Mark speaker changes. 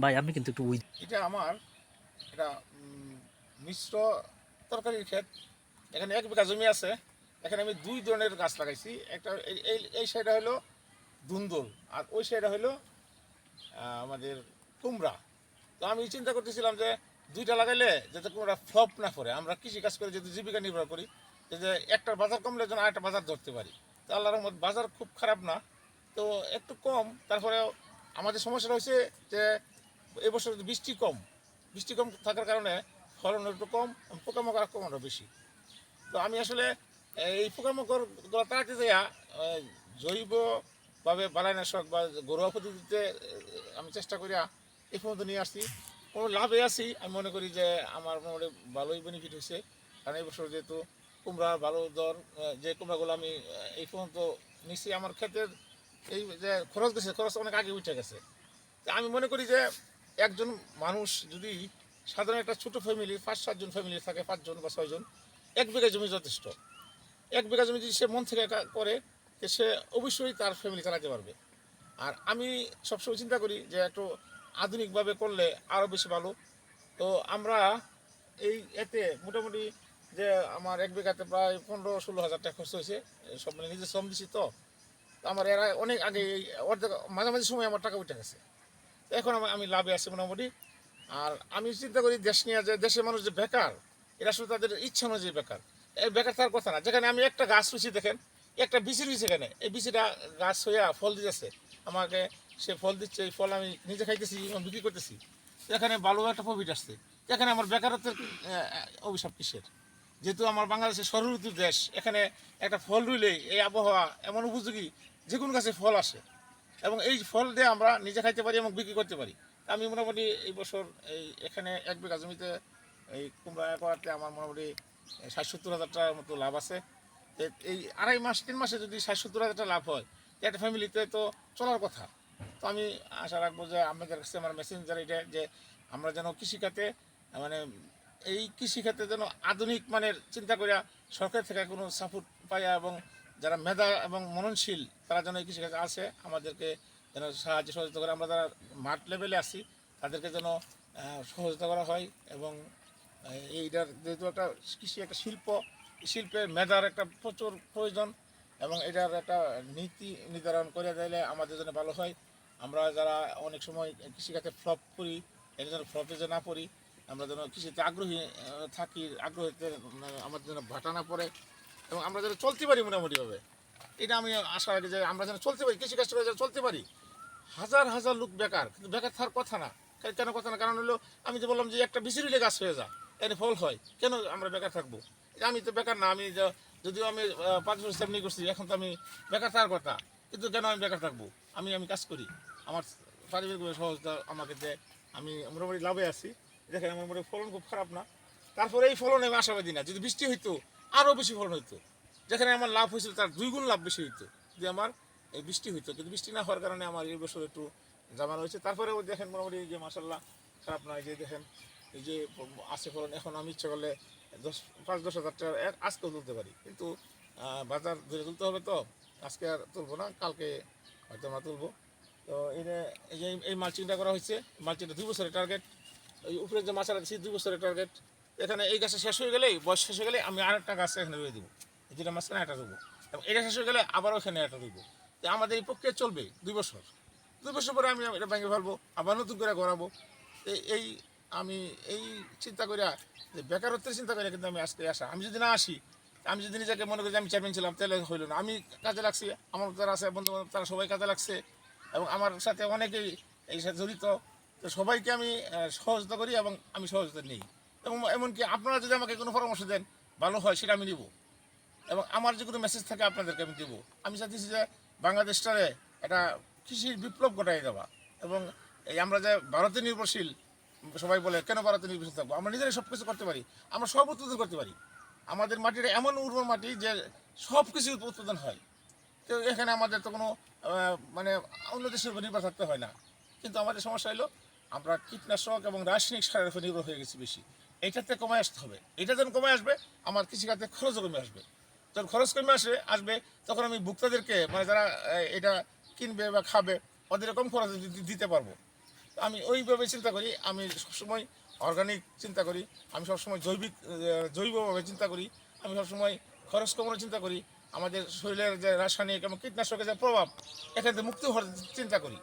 Speaker 1: ভাই আপনি কিন্তু একটু ওই
Speaker 2: এটা আমার এটা মিশ্র তরকারির ক্ষেত। এখানে এক বিঘা জমি আছে। এখানে আমি দুই ধরনের গাছ লাগাইছি। একটা এই- এই সাইডে হলো দুন্দল আর ওই সাইডে হলো আমাদের কুমড়া। তো আমি চিন্তা করতেছিলাম যে দুইটা লাগাইলে যাতে কুমড়া ফ্লপ না করে আমরা কৃষি কাজ করে যদি জীবিকা নির্ভর করি যে একটা বাজার কমলে যেন আরেকটা বাজার ধরতে পারি। তো আল্লাহর রহমত বাজার খুব খারাপ না। তো একটু কম তারপরে আমাদের সমস্যাটা হয়েছে যে এবছর বৃষ্টি কম বৃষ্টি কম থাকার কারণে ফলন একটু কম, পোকামাকড় আক্রমণটা বেশি। তো আমি আসলে এই পোকামাকড় তাড়াতে যাইয়া জৈবভাবে বালাইনাশক বা ঘরোয়া পদ্ধতিতে আমি চেষ্টা করিয়া এই পর্যন্ত নিয়ে আসছি। কোনো লাভে আছি, আমি মনে করি যে আমার মোটামুটি ভালোই বেনিফিট হয়েছে। কারণ এই বছর যেহেতু কুমড়া, ভালো দর যে কুমড়াগুলো আমি এই পর্যন্ত নিচ্ছি আমার ক্ষেতের এই যে খরচ গেছে, খরচ অনেক আগে উঠে গেছে। আমি মনে করি যে একজন মানুষ যদি সাধারণ একটা ছোট ফ্যামিলি পাঁচ সাতজন ফ্যামিলি থাকে পাঁচজন বা ছয়জন এক বিঘা জমি যথেষ্ট। এক বিঘা জমি যদি সে মন থেকে করে সে অবশ্যই তার ফ্যামিলি চালাতে পারবে। আর আমি সবসময় চিন্তা করি যে একটু আধুনিকভাবে করলে আরও বেশি ভালো। তো আমরা এই এতে মোটামুটি যে আমার এক বিঘাতে প্রায় পনেরো, ষোলো হাজার টাকা খরচ হয়েছে। সব মানে নিজে শ্রম তো তো। আমার এরা অনেক আগে অর্ধেক, মাঝামাঝি সময় আমার টাকা উঠে গেছে। এখন আমি- লাভে আছি মোটামুটি। আর আমি চিন্তা করি দেশ নিয়ে যে, দেশের মানুষ যে বেকার, এরা শুধু তাদের ইচ্ছা অনুযায়ী বেকার। এই বেকার তার কথা না। যেখানে আমি একটা গাছ রুচি দেখেন, একটা বিচি রুচি এখানে। এই বিচিটা গাছ হইয়া ফল দিতেছে। আমাকে সে ফল দিচ্ছে, এই ফল আমি নিজে খাইতেছি, এবং বিক্রি করতেছি। এখানে ভালো একটা প্রফিট আসছে। এখানে আমার বেকারত্বের অভিশাপ কিসের? যেহেতু আমার বাংলাদেশের সরঋতুর দেশ, এখানে একটা ফল রুইলে এই আবহাওয়া এমন উপযোগী যে কোনো গাছে ফল আসে। এবং এই ফল দিয়ে আমরা নিজে খাইতে পারি এবং বিক্রি করতে পারি। আমি মোটামুটি এই বছর এই এখানে এক বিঘা জমিতে এই কুমড়া করাতে আমার মোটামুটি ষাট সত্তর হাজার টাকার মতো লাভ আছে। এই আড়াই মাস, তিন মাসে যদি ষাট সত্তর হাজার টাকা লাভ হয় একটা ফ্যামিলিতে তো চলার কথা। তো আমি আশা রাখব যে আপনাদের কাছে আমার মেসেঞ্জার এটা যে আমরা যেন কৃষিখাতে মানে এই কৃষিখাতে যেন আধুনিক মানের চিন্তা করিয়া সরকার থেকে কোনো সাপোর্ট পাইয়া এবং যারা মেধা এবং মননশীল, তারা যেন এই কৃষিকাজে আসে, আমাদেরকে যেন সাহায্য সহযোগিতা করে। আমরা যারা মাঠ লেভেলে আসি তাদেরকে যেন সহযোগিতা করা হয় এবং এইটার যেহেতু একটা কৃষি একটা শিল্প শিল্পের মেধার একটা প্রচুর প্রয়োজন এবং এটার একটা নীতি নির্ধারণ করে দিলে আমাদের জন্য ভালো হয়। আমরা যারা অনেক সময় কৃষিকাজে ফ্লপ করি এটা যেন ফ্লপে যে না পড়ি, আমরা যেন কৃষিতে আগ্রহী থাকি, আগ্রহীতে আমাদের যেন ভাটা না পড়ে। এবং আমরা যেন চলতে পারি মোটামুটিভাবে। এটা আমি আশা রাখি যে আমরা যেন চলতে পারি, কৃষিকাজ করে যেন চলতে পারি। হাজার হাজার লোক বেকার, কিন্তু বেকার থাকার কথা না। কেন কথা না? কারণ হলো, আমি যে বললাম যে একটা বিচিরিলে গাছ হয়ে যা, এর ফল হয়, কেন আমরা বেকার থাকব? আমি তো বেকার না, আমি যদিও আমি পাঁচ বছর সেমনি করছি, এখন তো আমি বেকার থাকার কথা। কিন্তু কেন আমি বেকার থাকব? আমি আমি কাজ করি। আমার পারিবারিক সহজতা আমাকে দেয়, আমি মোটামুটি লাভে আছি। দেখেন, আমার মোটামুটি ফলন খুব খারাপ না। তারপরে এই ফলন আমি আশাবাদী না। যদি বৃষ্টি হইতো আরও বেশি ফলন হইতো। যেখানে আমার লাভ হয়েছিল তার দুই গুণ লাভ বেশি হইতো, যদি আমার এই বৃষ্টি হইতো। কিন্তু বৃষ্টি না হওয়ার কারণে আমার এই বছর একটু জামানো হয়েছে। তারপরেও দেখেন মোটামুটি যে মাসাল্লাহ খারাপ নয়, যে দেখেন এই যে আছে ফলন, এখন আমি ইচ্ছা করলে দশ, পাঁচ, দশ হাজার টাকা আজকেও তুলতে পারি। কিন্তু বাজার ধরে তুলতে হবে তো, আজকে আর তুলবো না, কালকে হয়তো আমরা তুলবো। তো এই যে- এই মালচিংটা করা হয়েছে, মালচিংটা দুই বছরের টার্গেট এই উপরে যে মাছারা দিচ্ছি দুই বছরের টার্গেট এখানে এই গাছটা শেষ হয়ে গেলেই, বয়স শেষ হয়ে গেলে আমি আরেকটা গাছ এখানে রয়ে দেবো। যেটা মাঝখানে একটা দেবো এবং এটা শেষ হয়ে গেলে আবার ওখানে একটা দেবো তো আমাদের এই প্রক্রিয়া চলবে দুই বছর। দুই বছর পরে আমি এটা ভেঙে ফেলব, আবার নতুন করে গড়াবো। এই আমি এই চিন্তা করিয়া, যে বেকারত্বের চিন্তা করে কিন্তু আমি আজকে আসা। আমি যদি না আসি, আমি যদি নিজেকে মনে করি আমি চেয়ারম্যান ছিলাম, তাহলে হইল না। আমি কাজে লাগছি, আমার যারা আছে বন্ধু বান্ধব তারা সবাই কাজে লাগছে। এবং আমার সাথে অনেকেই এই সাথে জড়িত। তো সবাইকে আমি সহযোগিতা করি এবং আমি সহযোগিতা নিই। এবং এমনকি আপনারা যদি আমাকে কোনো পরামর্শ দেন, ভালো হয়, সেটা আমি নিব। এবং আমার যে কোনো মেসেজ থাকে, আপনাদেরকে আমি দেবো। আমি চাইতেছি যে বাংলাদেশটারে একটা কৃষির বিপ্লব ঘটাই দেওয়া। এবং এই আমরা যে ভারতে নির্ভরশীল, সবাই বলে, কেন ভারতে নির্ভরশীল থাকব? আমরা নিজেরাই সব কিছু করতে পারি। আমরা সব উৎপাদন করতে পারি। আমাদের মাটিটা এমন উর্বর মাটি যে সব কিছু উৎপাদন হয়। তো এখানে আমাদের তো কোনো মানে অন্য দেশের উপর নির্ভর থাকতে হয় না। কিন্তু আমাদের সমস্যা হলো, আমরা কীটনাশক এবং রাসায়নিক সারের উপর নির্ভর হয়ে গেছি বেশি। এইটাতে কমে আসতে হবে। এটা যখন কমে আসবে, আমার কৃষিখাতে খরচও কমে আসবে। যখন খরচ কমে আসবে আসবে, তখন আমি ভোক্তাদেরকে মানে যারা এটা কিনবে বা খাবে, ওদের কম খরচ দিতে পারব। আমি ওইভাবে চিন্তা করি, আমি সবসময় অর্গানিক চিন্তা করি, আমি সবসময় জৈবিক জৈবভাবে চিন্তা করি, আমি সবসময় খরচ কমানোর চিন্তা করি, আমাদের শরীরের যে রাসায়নিক এবং কীটনাশকের যে প্রভাব, এখান থেকে মুক্ত হওয়ার চিন্তা করি।